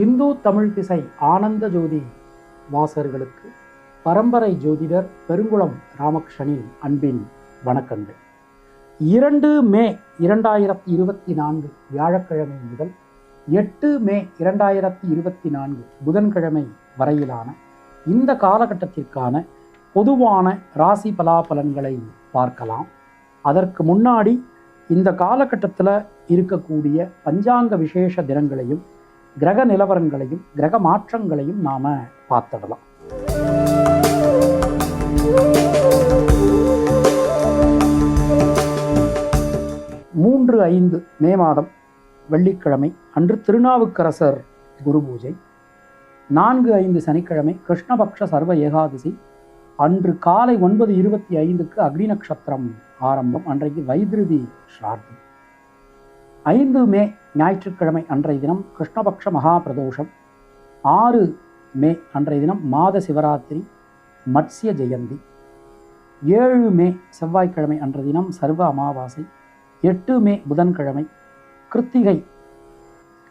இந்து தமிழ் திசை ஆனந்த ஜோதி வாசகர்களுக்கு பரம்பரை ஜோதிடர் பெருங்குளம் ராமகிருஷ்ணனின் அன்பின் வணக்கங்கள். இரண்டு மே இரண்டாயிரத்தி இருபத்தி நான்கு வியாழக்கிழமை முதல் எட்டு மே இரண்டாயிரத்தி இருபத்தி நான்கு புதன்கிழமை வரையிலான இந்த காலகட்டத்திற்கான பொதுவான ராசி பலாபலன்களை பார்க்கலாம். அதற்கு முன்னாடி இந்த காலகட்டத்தில் இருக்கக்கூடிய பஞ்சாங்க விசேஷ தினங்களையும் கிரக நிலவரங்களையும் கிரக மாற்றங்களையும் நாம் பார்த்துடலாம். மூன்று ஐந்து மே மாதம் வெள்ளிக்கிழமை அன்று திருநாவுக்கரசர் குரு பூஜை. நான்கு ஐந்து சனிக்கிழமை கிருஷ்ணபக்ஷ சர்வ ஏகாதசி. அன்று காலை ஒன்பது இருபத்தி ஐந்துக்கு அக்னி நட்சத்திரம் ஆரம்பம். அன்றைக்கு வைத்திருதி ஸ்ரார்த்தம் ஐந்து மே ஞாயிற்றுக்கிழமை அன்றைய தினம் கிருஷ்ணபக்ஷ மகா பிரதோஷம் ஆறு மே அன்றைய தினம் மாத சிவராத்திரி மத்ஸ்ய ஜெயந்தி. ஏழு மே செவ்வாய்க்கிழமை அன்றைய தினம் சர்வ அமாவாசை. எட்டு மே புதன்கிழமை கிருத்திகை.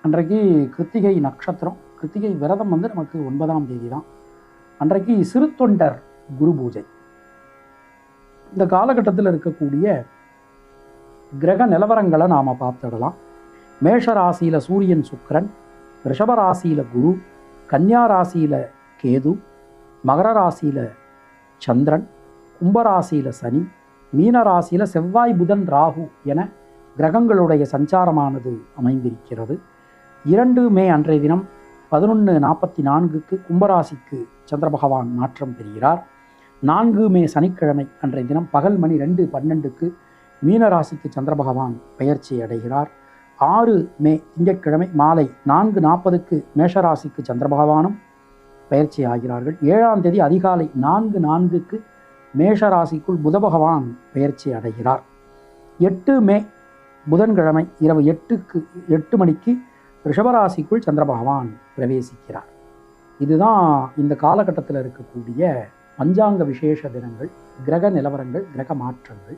அன்றைக்கு கிருத்திகை நட்சத்திரம். கிருத்திகை விரதம் வந்து நமக்கு ஒன்பதாம் தேதி தான் அன்றைக்கு சிறுத்தொண்டர் குரு பூஜை. இந்த காலகட்டத்தில் இருக்கக்கூடிய கிரக நிலவரங்களை நாம் பார்த்துடலாம். மேஷ ராசியில் சூரியன் சுக்கரன் ரிஷப ராசியில் குரு கன்னியா ராசியில் கேது மகர ராசியில் சந்திரன் கும்பராசியில் சனி மீன ராசியில் செவ்வாய் புதன் ராகு என கிரகங்களுடைய சஞ்சாரமானது அமைந்திருக்கிறது. இரண்டு மே அன்றைய தினம் பதினொன்று நாற்பத்தி நான்குக்கு கும்பராசிக்கு சந்திர பகவான் மாற்றம் பெறுகிறார். நான்கு மே சனிக்கிழமை அன்றைய தினம் பகல் மணி ரெண்டு பன்னெண்டுக்கு மீன ராசிக்கு சந்திர பகவான் பயிற்சி அடைகிறார். ஆறு மே திங்கட்கிழமை மாலை நான்கு நாற்பதுக்கு மேஷராசிக்கு சந்திர பகவானும் பயிற்சி ஆகிறார்கள். ஏழாம் தேதி அதிகாலை நான்கு நான்குக்கு மேஷராசிக்குள் புத பகவான் பயிற்சி அடைகிறார். எட்டு மே புதன்கிழமை இரவு எட்டுக்கு எட்டு மணிக்கு ரிஷபராசிக்குள் சந்திர பகவான் பிரவேசிக்கிறார். இதுதான் இந்த காலகட்டத்தில் இருக்கக்கூடிய பஞ்சாங்க விசேஷ தினங்கள் கிரக நிலவரங்கள் கிரக மாற்றங்கள்.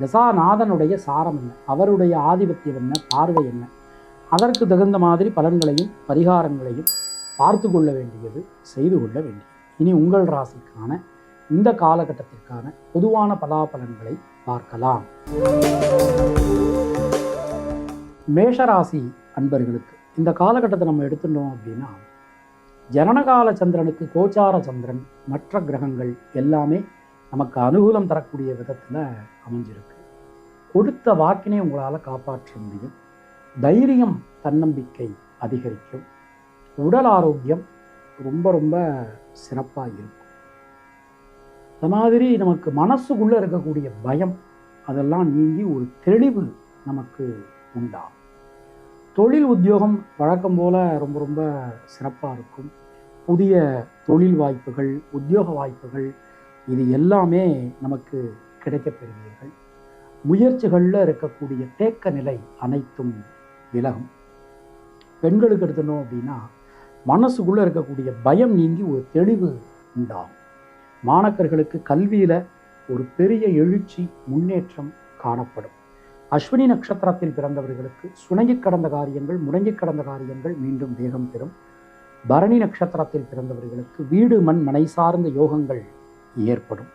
தசாநாதனுடைய சாரம் என்ன? அவருடைய ஆதிபத்தியம் என்ன? பார்வை என்ன? அதற்கு தகுந்த மாதிரி பலன்களையும் பரிகாரங்களையும் பார்த்து கொள்ள வேண்டியது செய்து கொள்ள வேண்டியது. இனி உங்கள் ராசிக்கான இந்த காலகட்டத்திற்கான பொதுவான பலாபலன்களை பார்க்கலாம். மேஷராசி அன்பர்களுக்கு இந்த காலகட்டத்தை நம்ம எடுத்துட்டோம் அப்படின்னா ஜனனகால சந்திரனுக்கு கோச்சார சந்திரன் மற்ற கிரகங்கள் எல்லாமே நமக்கு அனுகூலம் தரக்கூடிய விதத்தில் அமைஞ்சிருக்கு. கொடுத்த வாக்கினை உங்களால் காப்பாற்ற முடியும். தைரியம் தன்னம்பிக்கை அதிகரிக்கும். உடல் ஆரோக்கியம் ரொம்ப ரொம்ப சிறப்பாக இருக்கும். அது மாதிரி நமக்கு மனசுக்குள்ளே இருக்கக்கூடிய பயம் அதெல்லாம் நீங்கி ஒரு தெளிவு நமக்கு உண்டாகும். தொழில் உத்தியோகம் வழக்கம் போல் ரொம்ப ரொம்ப சிறப்பாக இருக்கும். புதிய தொழில் வாய்ப்புகள் உத்தியோக வாய்ப்புகள் இது எல்லாமே நமக்கு கிடைக்கப் பெறுவீர்கள் முயற்சிகளில் இருக்கக்கூடிய தேக்க நிலை அனைத்தும் விலகும். பெண்களுக்கு எடுத்தணும் அப்படின்னா மனசுக்குள்ளே இருக்கக்கூடிய பயம் நீங்கி ஒரு தெளிவு உண்டாகும். மாணக்கர்களுக்கு கல்வியில் ஒரு பெரிய எழுச்சி முன்னேற்றம் காணப்படும். அஸ்வினி நட்சத்திரத்தில் பிறந்தவர்களுக்கு சுணங்கி கடந்த காரியங்கள் முடங்கி கடந்த காரியங்கள் மீண்டும் வேகம் பெறும் பரணி நட்சத்திரத்தில் பிறந்தவர்களுக்கு வீடு மண் மனை சார்ந்த யோகங்கள் ஏற்படும்.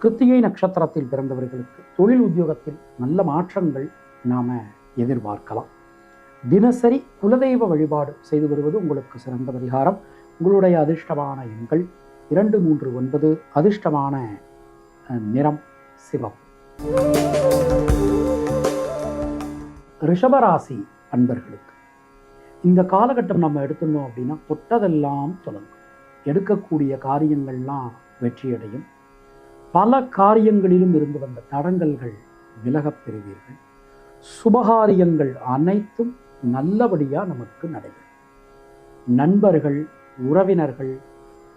கிருத்திகை நட்சத்திரத்தில் பிறந்தவர்களுக்கு தொழில் உத்தியோகத்தில் நல்ல மாற்றங்கள் நாம் எதிர்பார்க்கலாம். தினசரி குலதெய்வ வழிபாடு செய்து வருவது உங்களுக்கு சிறந்த பரிகாரம். உங்களுடைய அதிர்ஷ்டமான எண்கள் இரண்டு மூன்று ஒன்பது அதிர்ஷ்டமான நிறம் சிவம் ரிஷபராசி அன்பர்களுக்கு இந்த காலகட்டம் நம்ம எடுத்துட்டோம் அப்படின்னா தொட்டதெல்லாம் தொடங்கும் எடுக்கக்கூடிய காரியங்கள்லாம் வெற்றியடையும். பல காரியங்களிலும் இருந்து வந்த தடங்கல்கள் விலகப் பெறுவீர்கள். சுபகாரியங்கள் அனைத்தும் நல்லபடியாக நமக்கு நடைபெறும். நண்பர்கள் உறவினர்கள்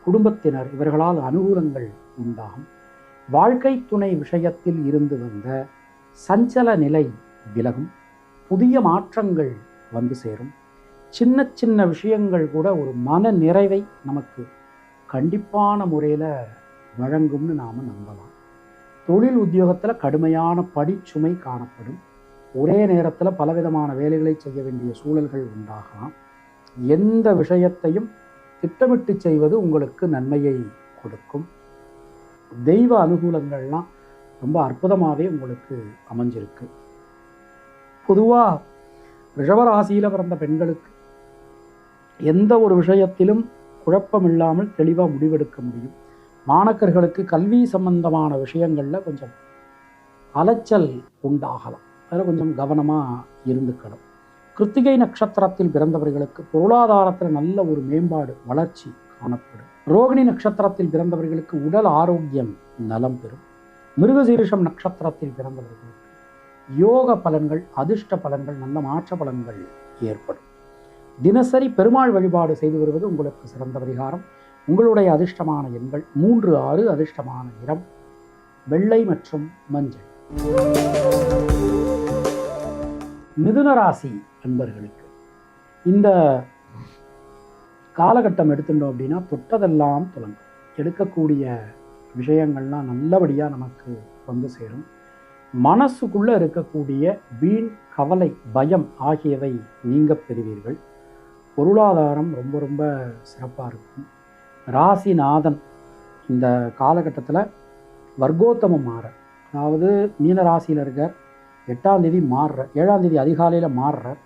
குடும்பத்தினர் இவர்களால் அனுகூலங்கள் உண்டாகும். வாழ்க்கை துணை விஷயத்தில் இருந்து வந்த சஞ்சல நிலை விலகும். புதிய மாற்றங்கள் வந்து சேரும். சின்ன சின்ன விஷயங்கள் கூட ஒரு மன நிறைவை நமக்கு கண்டிப்பான முறையில் வழங்கும்னு நாம் நம்பலாம். தொழில் உத்தியோகத்தில் கடுமையான படிச்சுமை காணப்படும். ஒரே நேரத்தில் பலவிதமான வேலைகளை செய்ய வேண்டிய சூழல்கள் உண்டாகலாம். எந்த விஷயத்தையும் திட்டமிட்டு செய்வது உங்களுக்கு நன்மையை கொடுக்கும். தெய்வ அனுகூலங்கள்லாம் ரொம்ப அற்புதமாகவே உங்களுக்கு அமைஞ்சிருக்கு. பொதுவாக ரிஷவராசியில் பிறந்த பெண்களுக்கு எந்த ஒரு விஷயத்திலும் குழப்பம் இல்லாமல் தெளிவாக முடிவெடுக்க முடியும். மாணக்கர்களுக்கு கல்வி சம்பந்தமான விஷயங்களில் கொஞ்சம் அலைச்சல் உண்டாகலாம். அதில் கொஞ்சம் கவனமாக இருந்துக்கணும். கிருத்திகை நட்சத்திரத்தில் பிறந்தவர்களுக்கு பொருளாதாரத்தில் நல்ல ஒரு மேம்பாடு வளர்ச்சி காணப்படும். ரோகிணி நட்சத்திரத்தில் பிறந்தவர்களுக்கு உடல் ஆரோக்கியம் நலம் பெறும். மிருகசீரிஷம் நட்சத்திரத்தில் பிறந்தவர்களுக்கு யோக பலன்கள் அதிர்ஷ்ட பலன்கள் நல்ல மாற்ற பலன்கள் ஏற்படும். தினசரி பெருமாள் வழிபாடு செய்து வருவது உங்களுக்கு சிறந்த பரிகாரம். உங்களுடைய அதிர்ஷ்டமான எண்கள் மூன்று ஆறு அதிர்ஷ்டமான நிறம் வெள்ளை மற்றும் மஞ்சள். மிதுனராசி அன்பர்களுக்கு இந்த காலகட்டம் எடுத்துட்டோம் அப்படின்னா தொட்டதெல்லாம் தொடங்கும் எடுக்கக்கூடிய விஷயங்கள்லாம் நல்லபடியாக நமக்கு வந்து சேரும். மனசுக்குள்ளே இருக்கக்கூடிய வீண் கவலை பயம் ஆகியவை நீங்க பெறுவீர்கள். பொருளாதாரம் ரொம்ப ரொம்ப சிறப்பாக இருக்கும். ராசிநாதன் இந்த காலகட்டத்தில் வர்க்கோத்தமம் மாற அதாவது மீன ராசியில் இருக்கார் எட்டாம் தேதி மாறுற ஏழாம் தேதி அதிகாலையில் மாறுறார்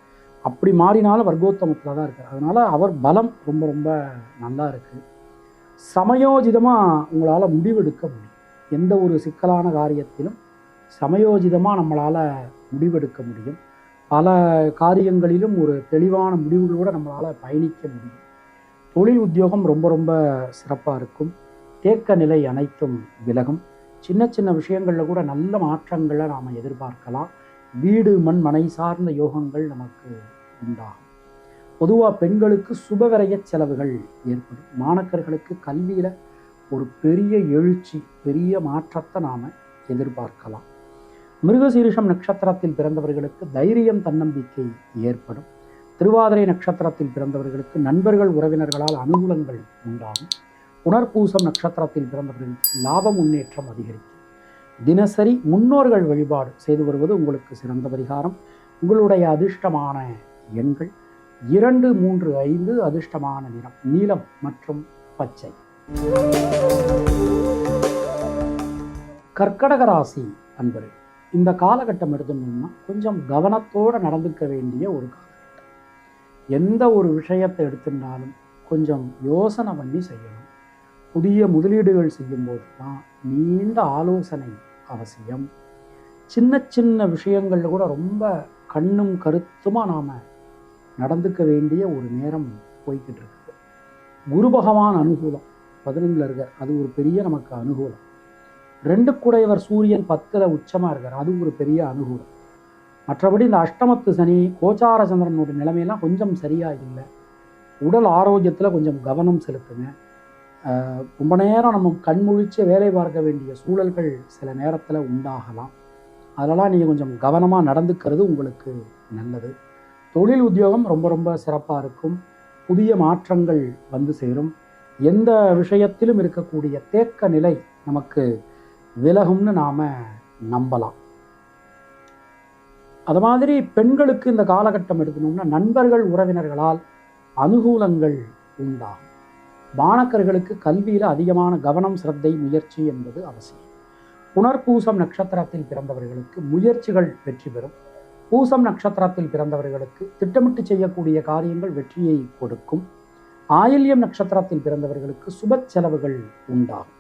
அப்படி மாறினாலும் வர்க்கோத்தமத்தில் தான் இருக்கார். அதனால் அவர் பலம் ரொம்ப ரொம்ப நல்லா இருக்குது சமயோஜிதமாக உங்களால் முடிவெடுக்க முடியும். எந்த ஒரு சிக்கலான காரியத்திலும் சமயோஜிதமாக நம்மளால் முடிவெடுக்க முடியும். பல காரியங்களிலும் ஒரு தெளிவான முடிவுகளோடு நம்மளால் பயணிக்க முடியும். தொழில் உத்தியோகம் ரொம்ப ரொம்ப சிறப்பாக இருக்கும். தேக்க நிலை அனைத்தும் விலகும். சின்ன சின்ன விஷயங்களில் கூட நல்ல மாற்றங்களை நாம் எதிர்பார்க்கலாம். வீடு மண் மனை சார்ந்த யோகங்கள் நமக்கு உண்டாகும். பொதுவாக பெண்களுக்கு சுபவிரைய செலவுகள் ஏற்படும். மாணக்கர்களுக்கு கல்வியில் ஒரு பெரிய எழுச்சி பெரிய மாற்றத்தை நாம் எதிர்பார்க்கலாம். மிருகசீரிஷம் நட்சத்திரத்தில் பிறந்தவர்களுக்கு தைரியம் தன்னம்பிக்கை ஏற்படும். திருவாதிரை நட்சத்திரத்தில் பிறந்தவர்களுக்கு நண்பர்கள் உறவினர்களால் அனுகூலங்கள் உண்டாகும். புனர்பூசம் நட்சத்திரத்தில் பிறந்தவர்களுக்கு லாபம் முன்னேற்றம் அதிகரிக்கும். தினசரி முன்னோர்கள் வழிபாடு செய்து வருவது உங்களுக்கு சிறந்த பரிகாரம். உங்களுடைய அதிர்ஷ்டமான எண்கள் இரண்டு மூன்று ஐந்து அதிர்ஷ்டமான நிறம் நீலம் மற்றும் பச்சை. கர்க்கடக ராசி அன்பர்கள் இந்த காலகட்டம் எடுத்துட்டோம்னா கொஞ்சம் கவனத்தோடு நடந்துக்க வேண்டிய ஒரு காலம். எந்த ஒரு விஷயத்தை எடுத்துட்டாலும் கொஞ்சம் யோசனை பண்ணி செய்யணும். புதிய முதலீடுகள் செய்யும்போது தான் நீண்ட ஆலோசனை அவசியம். சின்ன சின்ன விஷயங்களில் கூட ரொம்ப கண்ணும் கருத்துமாக நாம் நடந்துக்க வேண்டிய ஒரு நேரம் போய்கிட்டு இருக்குது. குரு பகவான் அனுகூலம். பதினொன்றில் இருக்கார். அது ஒரு பெரிய நமக்கு அனுகூலம். ரெண்டு குடையவர் சூரியன் பத்தில் உச்சமாக இருக்கார். அது ஒரு பெரிய அனுகூலம். மற்றபடி இந்த அஷ்டமத்து சனி கோச்சார சந்திரனுடைய நிலைமையெல்லாம் கொஞ்சம் சரியாக இல்லை உடல் ஆரோக்கியத்தில் கொஞ்சம் கவனம் செலுத்துங்க. ரொம்ப நேரம் நம்ம கண்முழிச்சு வேலை பார்க்க வேண்டிய சூழல்கள் சில நேரத்தில் உண்டாகலாம். அதெல்லாம் நீங்கள் கொஞ்சம் கவனமாக நடந்துக்கிறது உங்களுக்கு நல்லது. தொழில் உத்தியோகம் ரொம்ப ரொம்ப சிறப்பாக இருக்கும். புதிய மாற்றங்கள் வந்து சேரும். எந்த விஷயத்திலும் இருக்கக்கூடிய தேக்க நிலை நமக்கு விலகும்னு நாம் நம்பலாம். அது மாதிரி பெண்களுக்கு இந்த காலகட்டம் எடுக்கணும்னா நண்பர்கள் உறவினர்களால் அனுகூலங்கள் உண்டாகும். மாணக்கர்களுக்கு கல்வியில் அதிகமான கவனம் சிரத்தை முயற்சி என்பது அவசியம். புனர்பூசம் நட்சத்திரத்தில் பிறந்தவர்களுக்கு முயற்சிகள் வெற்றி பெறும். பூசம் நட்சத்திரத்தில் பிறந்தவர்களுக்கு திட்டமிட்டு செய்யக்கூடிய காரியங்கள் வெற்றியை கொடுக்கும். ஆயில்யம் நட்சத்திரத்தில் பிறந்தவர்களுக்கு சுப செலவுகள் உண்டாகும்.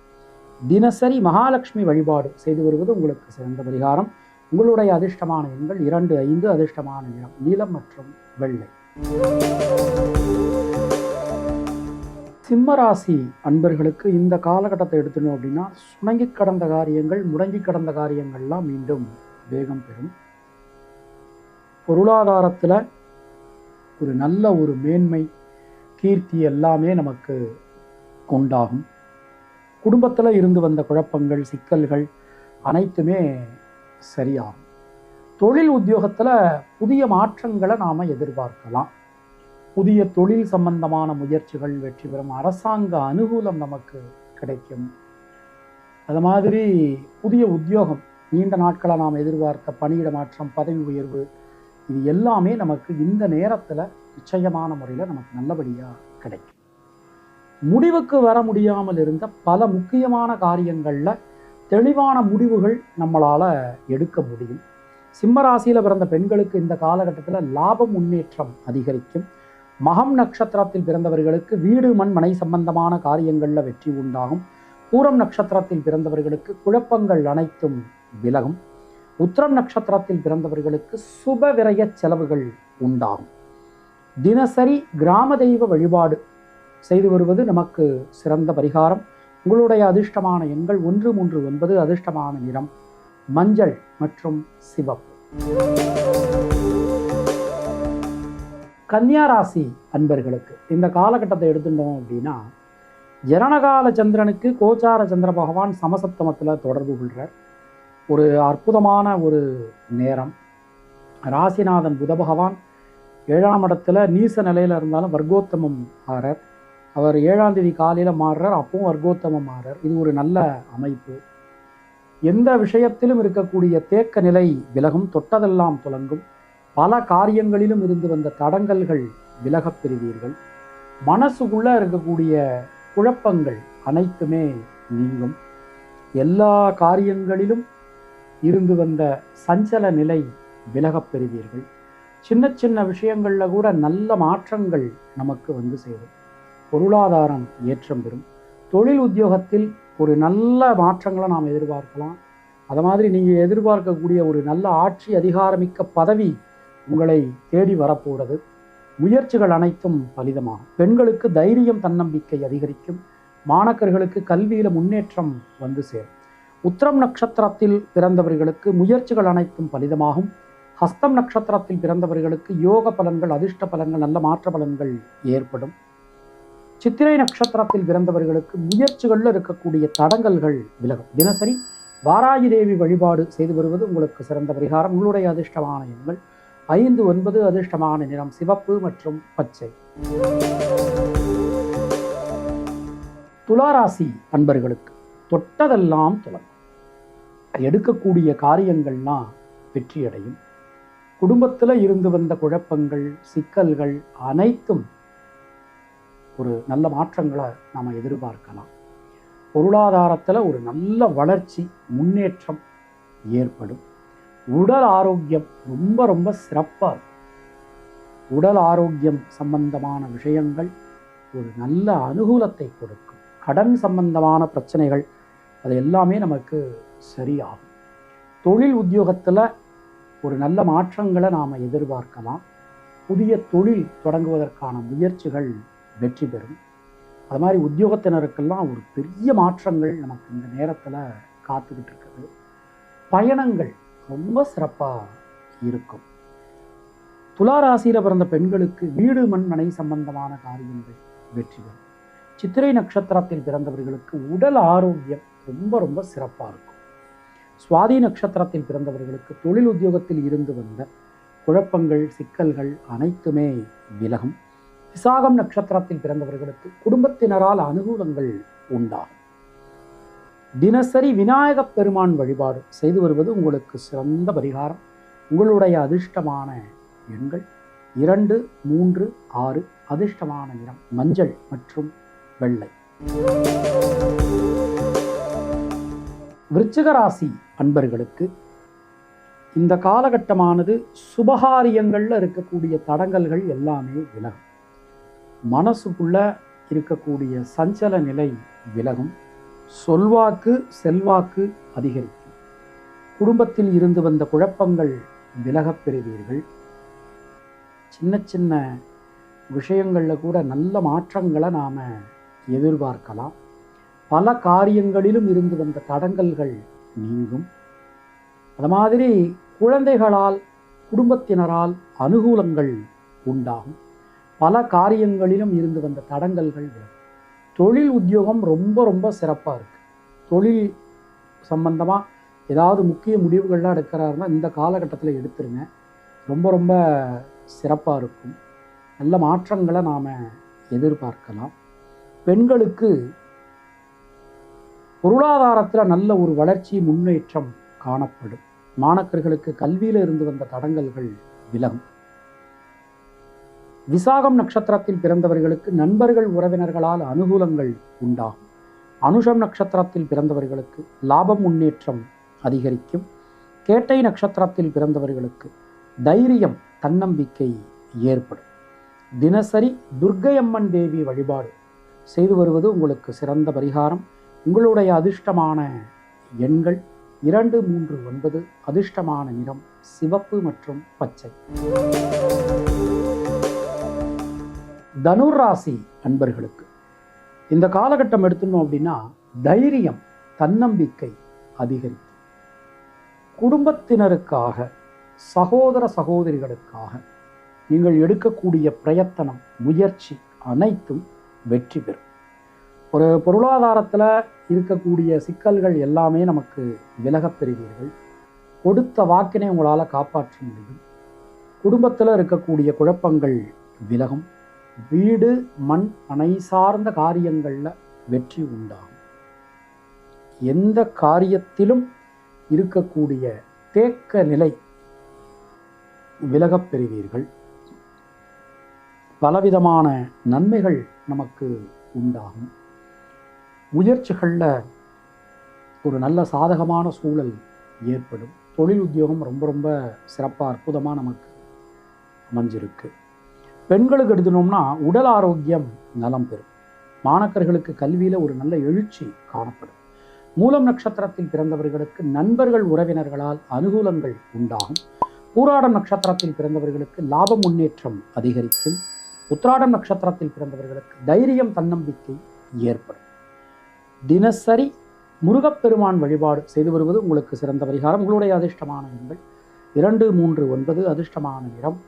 தினசரி மகாலட்சுமி வழிபாடு செய்து வருவது உங்களுக்கு சிறந்த பரிகாரம். உங்களுடைய அதிர்ஷ்டமான எண்கள் இரண்டு ஐந்து அதிர்ஷ்டமான நிறம் நீலம் மற்றும் வெள்ளை. சிம்மராசி அன்பர்களுக்கு இந்த காலகட்டத்தை எடுத்துனோம் அப்படின்னா சுணங்கி கடந்த காரியங்கள் முடங்கி கடந்த காரியங்கள்லாம் மீண்டும் வேகம் பெறும். பொருளாதாரத்தில் ஒரு நல்ல ஒரு மேன்மை கீர்த்தி எல்லாமே நமக்கு உண்டாகும். குடும்பத்தில் இருந்து வந்த குழப்பங்கள் சிக்கல்கள் அனைத்துமே சரியாகும். தொழில் உத்தியோகத்தில் புதிய மாற்றங்களை நாம் எதிர்பார்க்கலாம். புதிய தொழில் சம்பந்தமான முயற்சிகள் வெற்றி பெறும். அரசாங்க அனுகூலம் நமக்கு கிடைக்கும். அது மாதிரி புதிய உத்தியோகம் நீண்ட நாட்களை நாம் எதிர்பார்த்த பணியிட மாற்றம் பதவி உயர்வு இது எல்லாமே நமக்கு இந்த நேரத்தில் நிச்சயமான முறையில் நமக்கு நல்லபடியாக கிடைக்கும். முடிவுக்கு வர முடியாமல் இருந்த பல முக்கியமான காரியங்களில் தெளிவான முடிவுகள் நம்மளால் எடுக்க முடியும். சிம்மராசியில் பிறந்த பெண்களுக்கு இந்த காலகட்டத்தில் லாப முன்னேற்றம் அதிகரிக்கும். மகம் நட்சத்திரத்தில் பிறந்தவர்களுக்கு வீடு மண் மனை சம்பந்தமான காரியங்களில் வெற்றி உண்டாகும். பூரம் நட்சத்திரத்தில் பிறந்தவர்களுக்கு குழப்பங்கள் அனைத்தும் விலகும். உத்திரம் நட்சத்திரத்தில் பிறந்தவர்களுக்கு சுப விரய செலவுகள் உண்டாகும். தினசரி கிராம தெய்வ வழிபாடு செய்து வருவது நமக்கு சிறந்த பரிகாரம். உங்களுடைய அதிர்ஷ்டமான எண்கள் ஒன்று மூன்று ஒன்பது அதிர்ஷ்டமான நிறம் மஞ்சள் மற்றும் சிவப்பு. கன்னியா ராசி அன்பர்களுக்கு இந்த காலகட்டத்தை எடுத்துட்டோம் அப்படின்னா ஜனனகால சந்திரனுக்கு கோச்சார சந்திர பகவான் சமசப்தமத்தில் தொடர்பு கொள்கிறார் ஒரு அற்புதமான ஒரு நேரம். ராசிநாதன் புத பகவான் ஏழாம் இடத்துல நீச நிலையில் இருந்தாலும் வர்க்கோத்தமம் ஆகிறார் அவர் ஏழாம் தேதி காலையில் மாறுறார் அப்பவும் வர்க்கோத்தமம் மாறுறார். இது ஒரு நல்ல அமைப்பு. எந்த விஷயத்திலும் இருக்கக்கூடிய தேக்க நிலை விலகும் தொட்டதெல்லாம் துலங்கும். பல காரியங்களிலும் இருந்து வந்த தடங்கல்கள் விலகப் பெறுவீர்கள். மனசுக்குள்ளே இருக்கக்கூடிய குழப்பங்கள் அனைத்துமே நீங்கும். எல்லா காரியங்களிலும் இருந்து வந்த சஞ்சல நிலை விலகப் பெறுவீர்கள். சின்ன சின்ன விஷயங்களில் கூட நல்ல மாற்றங்கள் நமக்கு வந்து சேரும். பொருளாதாரம் ஏற்றம் பெறும். தொழில் உத்தியோகத்தில் ஒரு நல்ல மாற்றங்களை நாம் எதிர்பார்க்கலாம். அது மாதிரி நீங்கள் எதிர்பார்க்கக்கூடிய ஒரு நல்ல ஆட்சி அதிகாரமிக்க பதவி உங்களை தேடி வரப்போகிறது. முயற்சிகள் அனைத்தும் பலிதமாகும். பெண்களுக்கு தைரியம் தன்னம்பிக்கை அதிகரிக்கும். மாணக்கர்களுக்கு கல்வியில் முன்னேற்றம் வந்து சேரும். உத்திரம் நட்சத்திரத்தில் பிறந்தவர்களுக்கு முயற்சிகள் அனைத்தும் பலிதமாகும். ஹஸ்தம் நட்சத்திரத்தில் பிறந்தவர்களுக்கு யோக பலன்கள் அதிர்ஷ்ட பலன்கள் நல்ல மாற்ற பலன்கள் ஏற்படும். சித்திரை நட்சத்திரத்தில் பிறந்தவர்களுக்கு முயற்சிகளில் இருக்கக்கூடிய தடங்கல்கள் விலகும். தினசரி வாராகி தேவி வழிபாடு செய்து வருவது உங்களுக்கு சிறந்த பரிகாரம். உங்களுடைய அதிர்ஷ்டமான எண்கள் ஐந்து ஒன்பது அதிர்ஷ்டமான நிறம் சிவப்பு மற்றும் பச்சை. துளாராசி அன்பர்களுக்கு தொட்டதெல்லாம் துலங்கும். எடுக்கக்கூடிய காரியங்கள்லாம் வெற்றியடையும். குடும்பத்தில் இருந்து வந்த குழப்பங்கள் சிக்கல்கள் அனைத்தும் ஒரு நல்ல மாற்றங்களை நாம் எதிர்பார்க்கலாம். பொருளாதாரத்தில் ஒரு நல்ல வளர்ச்சி முன்னேற்றம் ஏற்படும். உடல் ஆரோக்கியம் ரொம்ப ரொம்ப சிறப்பாக இருக்கும். உடல் ஆரோக்கியம் சம்பந்தமான விஷயங்கள் ஒரு நல்ல அனுகூலத்தை கொடுக்கும். கடன் சம்பந்தமான பிரச்சனைகள் அது எல்லாமே நமக்கு சரியாகும். தொழில் உத்தியோகத்தில் ஒரு நல்ல மாற்றங்களை நாம் எதிர்பார்க்கலாம். புதிய தொழில் தொடங்குவதற்கான முயற்சிகள் வெற்றி பெறும். அது மாதிரி உத்தியோகத்தினருக்கெல்லாம் ஒரு பெரிய மாற்றங்கள் நமக்கு இந்த நேரத்தில் காத்துக்கிட்டு இருக்குது. பயணங்கள் ரொம்ப சிறப்பாக இருக்கும். துளாராசியில் பிறந்த பெண்களுக்கு வீடு மண் மனை சம்பந்தமான காரியங்கள் வெற்றி பெறும். சித்திரை நட்சத்திரத்தில் பிறந்தவர்களுக்கு உடல் ஆரோக்கியம் ரொம்ப ரொம்ப சிறப்பாக இருக்கும். சுவாதி நட்சத்திரத்தில் பிறந்தவர்களுக்கு தொழில் உத்தியோகத்தில் இருந்து வந்த குழப்பங்கள் சிக்கல்கள் அனைத்துமே விலகும். விசாகம் நட்சத்திரத்தில் பிறந்தவர்களுக்கு குடும்பத்தினரால் அனுகூலங்கள் உண்டாகும் தினசரி விநாயகப் பெருமான் வழிபாடு செய்து வருவது உங்களுக்கு சிறந்த பரிகாரம். உங்களுடைய அதிர்ஷ்டமான எண்கள் இரண்டு மூன்று ஆறு அதிர்ஷ்டமான நிறம் மஞ்சள் மற்றும் வெள்ளை. விருச்சிகராசி அன்பர்களுக்கு இந்த காலகட்டமானது சுபகாரியங்களில் இருக்கக்கூடிய தடங்கல்கள் எல்லாமே விலகும். மனசுக்குள்ள இருக்கக்கூடிய சஞ்சல நிலை விலகும். சொல்வாக்கு செல்வாக்கு அதிகரிக்கும். குடும்பத்தில் இருந்து வந்த குழப்பங்கள் விலகப் பெறுவீர்கள். சின்ன சின்ன விஷயங்களில் கூட நல்ல மாற்றங்களை நாம் எதிர்பார்க்கலாம். பல காரியங்களிலும் இருந்து வந்த தடங்கல்கள் நீங்கும். அது மாதிரி குழந்தைகளால் குடும்பத்தினரால் அனுகூலங்கள் உண்டாகும். பல காரியங்களிலும் இருந்து வந்த தடங்கல்கள் விலகும் தொழில் உத்தியோகம் ரொம்ப ரொம்ப சிறப்பாக இருக்குது தொழில் சம்பந்தமாக ஏதாவது முக்கிய முடிவுகள்லாம் எடுக்கிறாருன்னா இந்த காலகட்டத்தில் எடுத்துருங்க. ரொம்ப ரொம்ப சிறப்பாக இருக்கும். நல்ல மாற்றங்களை நாம் எதிர்பார்க்கலாம். பெண்களுக்கு பொருளாதாரத்தில் நல்ல ஒரு வளர்ச்சி முன்னேற்றம் காணப்படும். மாணக்கர்களுக்கு கல்வியில் இருந்து வந்த தடங்கல்கள் விலகும். விசாகம் நட்சத்திரத்தில் பிறந்தவர்களுக்கு நண்பர்கள் உறவினர்களால் அனுகூலங்கள் உண்டாகும். அனுஷம் நட்சத்திரத்தில் பிறந்தவர்களுக்கு லாபம் முன்னேற்றம் அதிகரிக்கும். கேட்டை நட்சத்திரத்தில் பிறந்தவர்களுக்கு தைரியம் தன்னம்பிக்கை ஏற்படும். தினசரி துர்க்கையம்மன் தேவி வழிபாடு செய்து வருவது உங்களுக்கு சிறந்த பரிகாரம். உங்களுடைய அதிர்ஷ்டமான எண்கள் இரண்டு மூன்று ஒன்பது அதிர்ஷ்டமான நிறம் சிவப்பு மற்றும் பச்சை. தனுராசி அன்பர்களுக்கு. இந்த காலகட்டம் எடுத்துனோம் அப்படின்னா தைரியம் தன்னம்பிக்கை அதிகரிக்கும். குடும்பத்தினருக்காக சகோதர சகோதரிகளுக்காக நீங்கள் எடுக்கக்கூடிய பிரயத்தனம் முயற்சி அனைத்தும் வெற்றி பெறும். ஒரு பொருளாதாரத்தில் இருக்கக்கூடிய சிக்கல்கள் எல்லாமே நமக்கு விலகப் பெறுவீர்கள். கொடுத்த வாக்கினை உங்களால் காப்பாற்ற முடியும். குடும்பத்தில் இருக்கக்கூடிய குழப்பங்கள் விலகும். வீடு மண் அணை சார்ந்த காரியங்களில் வெற்றி உண்டாகும் எந்த காரியத்திலும் இருக்கக்கூடிய தேக்க நிலை விலகப் பெறுவீர்கள். பலவிதமான நன்மைகள் நமக்கு உண்டாகும். முயற்சிகளில் ஒரு நல்ல சாதகமான சூழல் ஏற்படும். தொழில் உத்தியோகம் ரொம்ப ரொம்ப சிறப்பாக அற்புதமாக நமக்கு அமைஞ்சிருக்கு. பெண்களுக்கு எடுத்துனோம்னா உடல் ஆரோக்கியம் நலம் பெறும். மாணக்கர்களுக்கு கல்வியில் ஒரு நல்ல எழுச்சி காணப்படும். மூலம் நட்சத்திரத்தில் பிறந்தவர்களுக்கு நண்பர்கள் உறவினர்களால் அனுகூலங்கள் உண்டாகும். பூராடம் நட்சத்திரத்தில் பிறந்தவர்களுக்கு லாப முன்னேற்றம் அதிகரிக்கும். உத்ராடம் நட்சத்திரத்தில் பிறந்தவர்களுக்கு தைரியம் தன்னம்பிக்கை ஏற்படும். தினசரி முருகப்பெருமான் வழிபாடு செய்து வருவது உங்களுக்கு சிறந்த பரிகாரம். உங்களுடைய அதிர்ஷ்டமான எண்கள் இரண்டு மூன்று ஒன்பது அதிர்ஷ்டமான நிறம்.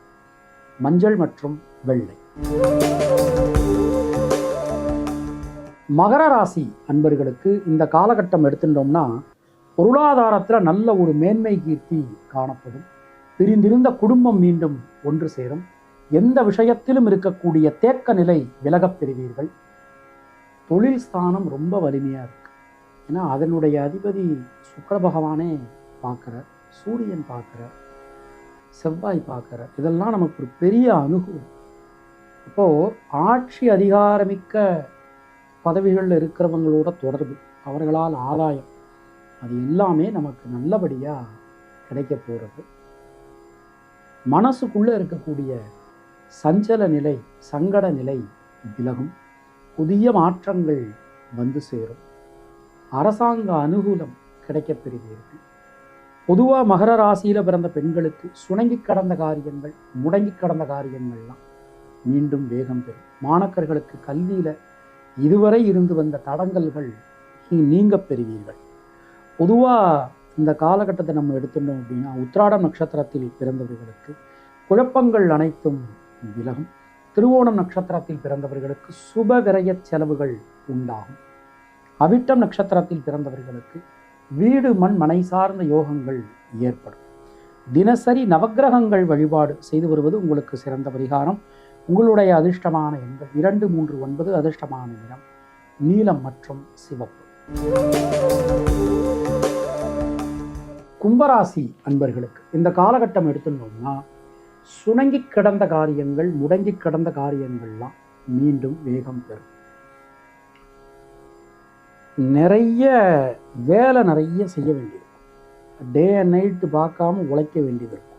மஞ்சள் மற்றும் வெள்ளை. மகர ராசி அன்பர்களுக்கு இந்த காலகட்டம் எடுத்துட்டோம்னா பொருளாதாரத்தில் நல்ல ஒரு மேன்மை கீர்த்தி காணப்படும். பிரிந்திருந்த குடும்பம் மீண்டும் ஒன்று சேரும். எந்த விஷயத்திலும் இருக்கக்கூடிய தேக்க நிலை விலகப் பெறுவீர்கள். தொழில் ஸ்தானம் ரொம்ப வலிமையாக இருக்கு. ஏன்னா அதனுடைய அதிபதி சுக்கர பகவானே பார்க்குறார் சூரியன் பார்க்குறார். செவ்வாய் பார்க்குற. இதெல்லாம் நமக்கு ஒரு பெரிய அனுகூலம். இப்போது ஆட்சி அதிகாரமிக்க பதவிகளில் இருக்கிறவங்களோட தொடர்பு அவர்களால் ஆதாயம் அது எல்லாமே நமக்கு நல்லபடியாக கிடைக்க போகிறது மனசுக்குள்ளே இருக்கக்கூடிய சஞ்சல நிலை சங்கட நிலை விலகும். புதிய மாற்றங்கள் வந்து சேரும். அரசாங்க அனுகூலம் கிடைக்கப் பெறுவீர்கள் பொதுவாக மகர ராசியில் பிறந்த பெண்களுக்கு சுணங்கி கடந்த காரியங்கள் முடங்கி கடந்த காரியங்கள்லாம் மீண்டும் வேகம் பெறும். மாணக்கர்களுக்கு கல்வியில் இதுவரை இருந்து வந்த தடங்கல்கள் நீங்க நீங்கப் பெறுவீர்கள். பொதுவாக இந்த காலகட்டத்தை நம்ம எடுத்துட்டோம் அப்படின்னா உத்திராடம் நட்சத்திரத்தில் பிறந்தவர்களுக்கு குழப்பங்கள் அனைத்தும் விலகும். திருவோணம் நட்சத்திரத்தில் பிறந்தவர்களுக்கு சுப விரயச் செலவுகள் உண்டாகும். அவிட்டம் நட்சத்திரத்தில் பிறந்தவர்களுக்கு வீடு மண் மனை சார்ந்த யோகங்கள் ஏற்படும். தினசரி நவக்கிரகங்கள் வழிபாடு செய்து வருவது உங்களுக்கு சிறந்த பரிகாரம். உங்களுடைய அதிர்ஷ்டமான எண்கள் இரண்டு மூன்று ஒன்பது அதிர்ஷ்டமான நிறம் நீலம் மற்றும் சிவப்பு. கும்பராசி அன்பர்களுக்கு இந்த காலகட்டம் எடுத்துட்டோம்னா சுணங்கி கிடந்த காரியங்கள் முடங்கி கிடந்த காரியங்கள்லாம் மீண்டும் வேகம் பெறும். நிறைய வேலை நிறைய செய்ய வேண்டியிருக்கும். டே அண்ட் நைட்டு பார்க்காம உழைக்க வேண்டியது இருக்கும்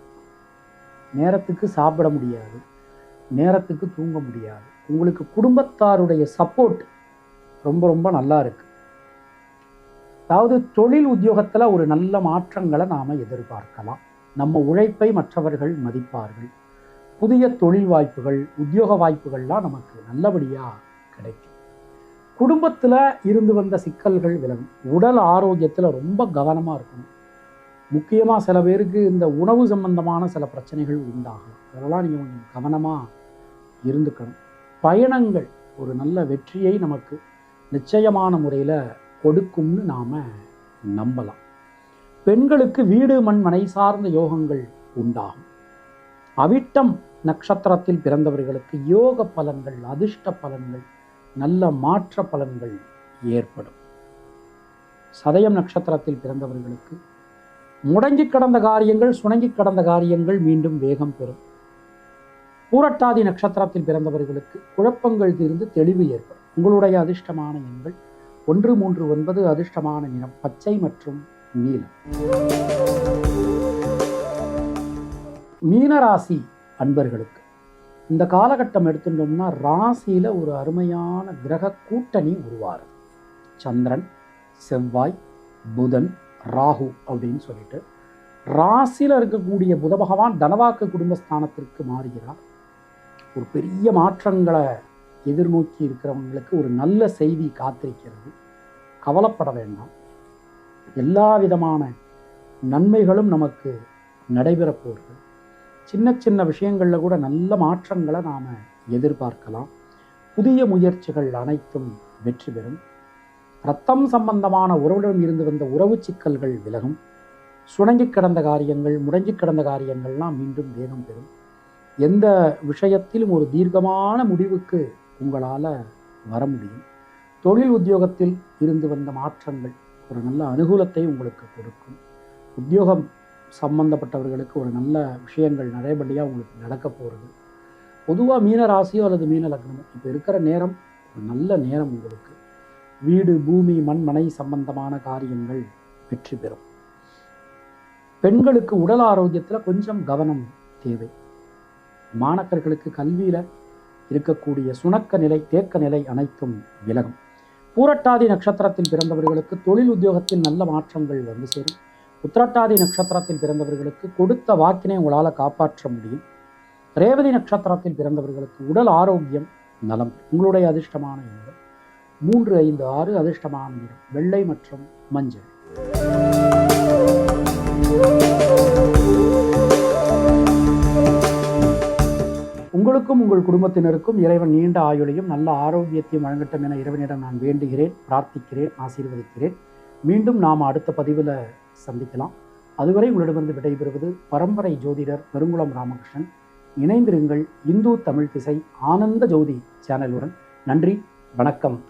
நேரத்துக்கு சாப்பிட முடியாது. நேரத்துக்கு தூங்க முடியாது. உங்களுக்கு குடும்பத்தாருடைய சப்போர்ட் ரொம்ப ரொம்ப நல்லா இருக்கு. அதாவது தொழில் உத்தியோகத்தில் ஒரு நல்ல மாற்றங்களை நாம் எதிர்பார்க்கலாம். நம்ம உழைப்பை மற்றவர்கள் மதிப்பார்கள். புதிய தொழில் வாய்ப்புகள் உத்தியோக வாய்ப்புகள்லாம் நமக்கு நல்லபடியாக கிடைக்கும். குடும்பத்தில் இருந்து வந்த சிக்கல்கள் விலகும். உடல் ஆரோக்கியத்தில் ரொம்ப கவனமாக இருக்கணும். முக்கியமாக சில பேருக்கு இந்த உணவு சம்பந்தமான சில பிரச்சனைகள் உண்டாகலாம். அதெல்லாம் நீங்கள் கொஞ்சம் கவனமாக இருந்துக்கணும். பயணங்கள் ஒரு நல்ல வெற்றியை நமக்கு நிச்சயமான முறையில் கொடுக்கும்னு நாம் நம்பலாம். பெண்களுக்கு வீடு மண் மனை சார்ந்த யோகங்கள் உண்டாகும். அவிட்டம் நட்சத்திரத்தில் பிறந்தவர்களுக்கு யோக பலன்கள் அதிர்ஷ்ட பலன்கள் நல்ல மாற்ற பலன்கள் ஏற்படும். சதயம் நட்சத்திரத்தில் பிறந்தவர்களுக்கு முடங்கி கடந்த காரியங்கள் சுணங்கி கடந்த காரியங்கள் மீண்டும் வேகம் பெறும். பூரட்டாதி நட்சத்திரத்தில் பிறந்தவர்களுக்கு குழப்பங்கள் தீர்ந்து தெளிவு ஏற்படும். உங்களுடைய அதிர்ஷ்டமான எண்கள் ஒன்று மூன்று ஒன்பது அதிர்ஷ்டமான நிறம் பச்சை மற்றும் நீலம். மீனராசி அன்பர்களுக்கு இந்த காலகட்டம் எடுத்துட்டோம்னா ராசியில் ஒரு அருமையான கிரக கூட்டணி உருவாருது சந்திரன் செவ்வாய் புதன் ராகு அப்படின்னு சொல்லிட்டு ராசியில் இருக்கக்கூடிய புத பகவான் தனவாக்கு குடும்பஸ்தானத்திற்கு மாறுகிறார். ஒரு பெரிய மாற்றங்களை எதிர்நோக்கி இருக்கிறவங்களுக்கு ஒரு நல்ல செய்தி காத்திருக்கிறது. கவலைப்பட வேண்டாம். எல்லா விதமான நன்மைகளும் நமக்கு நடைபெறப் போகிறது. சின்ன சின்ன விஷயங்களில் கூட நல்ல மாற்றங்களை நாம் எதிர்பார்க்கலாம். புதிய முயற்சிகள் அனைத்தும் வெற்றி பெறும். ரத்தம் சம்பந்தமான உறவுடன் இருந்து வந்த உறவு சிக்கல்கள் விலகும். சுணங்கி கிடந்த காரியங்கள் முடங்கி கிடந்த காரியங்கள்லாம் மீண்டும் வேகம் பெறும். எந்த விஷயத்திலும் ஒரு தீர்க்கமான முடிவுக்கு உங்களால் வர முடியும். தொழில் உத்தியோகத்தில் இருந்து வந்த மாற்றங்கள் ஒரு நல்ல அனுகூலத்தை உங்களுக்கு கொடுக்கும். உத்தியோகம் சம்பந்தப்பட்டவர்களுக்கு ஒரு நல்ல விஷயங்கள் நிறையபடியாக உங்களுக்கு நடக்க போகிறது பொதுவாக மீன ராசியோ அல்லது மீன லக்னமோ இப்போ இருக்கிற நேரம் ஒரு நல்ல நேரம் உங்களுக்கு. வீடு பூமி மண் மனை சம்பந்தமான காரியங்கள் வெற்றி பெறும். பெண்களுக்கு உடல் ஆரோக்கியத்தில் கொஞ்சம் கவனம் தேவை. மாணக்கர்களுக்கு கல்வியில் இருக்கக்கூடிய சுணக்க நிலை தேக்க நிலை அனைத்தும் விலகும். பூரட்டாதி நட்சத்திரத்தில் பிறந்தவர்களுக்கு தொழில் உத்தியோகத்தில் நல்ல மாற்றங்கள் வந்து சேரும். உத்திரட்டாதி நட்சத்திரத்தில் பிறந்தவர்களுக்கு கொடுத்த வாக்கினை உங்களால் காப்பாற்ற முடியும். ரேவதி நட்சத்திரத்தில் பிறந்தவர்களுக்கு உடல் ஆரோக்கியம் நலம் உங்களுடைய அதிர்ஷ்டமான எண்கள் மூன்று ஐந்து ஆறு அதிர்ஷ்டமான நிறம் வெள்ளை மற்றும் மஞ்சள். உங்களுக்கும் உங்கள் குடும்பத்தினருக்கும் இறைவன் நீண்ட ஆயுளையும் நல்ல ஆரோக்கியத்தையும் வழங்கட்டும் என இறைவனிடம் நான் வேண்டுகிறேன் பிரார்த்திக்கிறேன் ஆசீர்வதிக்கிறேன். மீண்டும் நாம் அடுத்த பதிவில் சந்திக்கலாம். அதுவரை உங்களிடமிருந்து விடைபெறுவது பரம்பரை ஜோதிடர் பெருங்குளம் ராமகிருஷ்ணன். இணைந்திருங்கள் இந்து தமிழ் திசை ஆனந்த ஜோதி சேனலுடன். நன்றி வணக்கம்.